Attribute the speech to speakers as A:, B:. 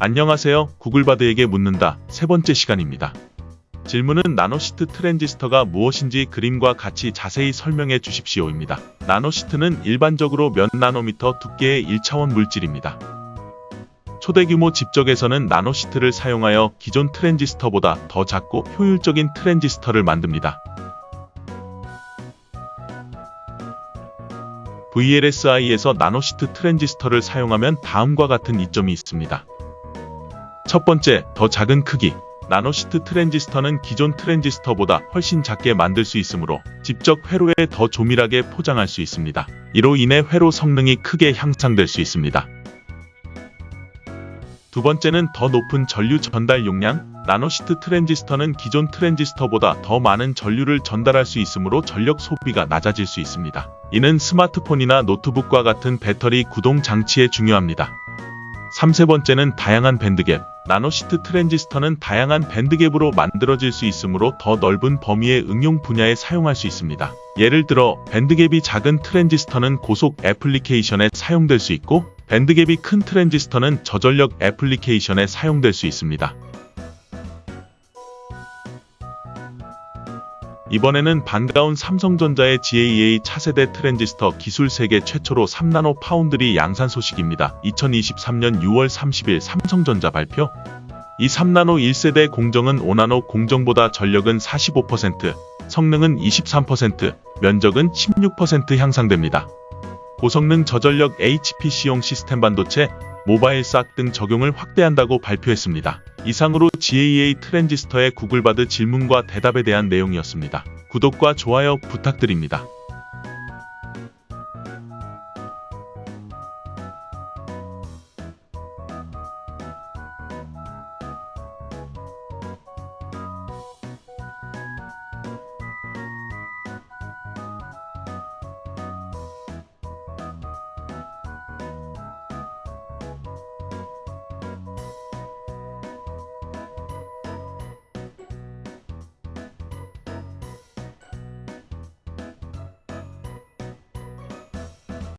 A: 안녕하세요. 구글바드에게 묻는다. 세 번째 시간입니다. 질문은 나노시트 트랜지스터가 무엇인지 그림과 같이 자세히 설명해 주십시오입니다. 나노시트는 일반적으로 몇 나노미터 두께의 1차원 물질입니다. 초대규모 집적에서는 나노시트를 사용하여 기존 트랜지스터보다 더 작고 효율적인 트랜지스터를 만듭니다. VLSI에서 나노시트 트랜지스터를 사용하면 다음과 같은 이점이 있습니다. 첫 번째, 더 작은 크기. 나노시트 트랜지스터는 기존 트랜지스터보다 훨씬 작게 만들 수 있으므로 직접 회로에 더 조밀하게 포장할 수 있습니다. 이로 인해 회로 성능이 크게 향상될 수 있습니다. 두 번째는 더 높은 전류 전달 용량. 나노시트 트랜지스터는 기존 트랜지스터보다 더 많은 전류를 전달할 수 있으므로 전력 소비가 낮아질 수 있습니다. 이는 스마트폰이나 노트북과 같은 배터리 구동 장치에 중요합니다. 3세 번째는 다양한 밴드갭. 나노시트 트랜지스터는 다양한 밴드갭으로 만들어질 수 있으므로 더 넓은 범위의 응용 분야에 사용할 수 있습니다. 예를 들어 밴드갭이 작은 트랜지스터는 고속 애플리케이션에 사용될 수 있고 밴드갭이 큰 트랜지스터는 저전력 애플리케이션에 사용될 수 있습니다. 이번에는 반가운 삼성전자의 GAA 차세대 트랜지스터 기술 세계 최초로 3나노 파운드리 양산 소식입니다. 2023년 6월 30일 삼성전자 발표. 이 3나노 1세대 공정은 5나노 공정보다 전력은 45%, 성능은 23%, 면적은 16% 향상됩니다. 고성능 저전력 HPC용 시스템 반도체, 모바일 싹 등 적용을 확대한다고 발표했습니다. 이상으로 GAA 트랜지스터의 구글바드 질문과 대답에 대한 내용이었습니다. 구독과 좋아요 부탁드립니다.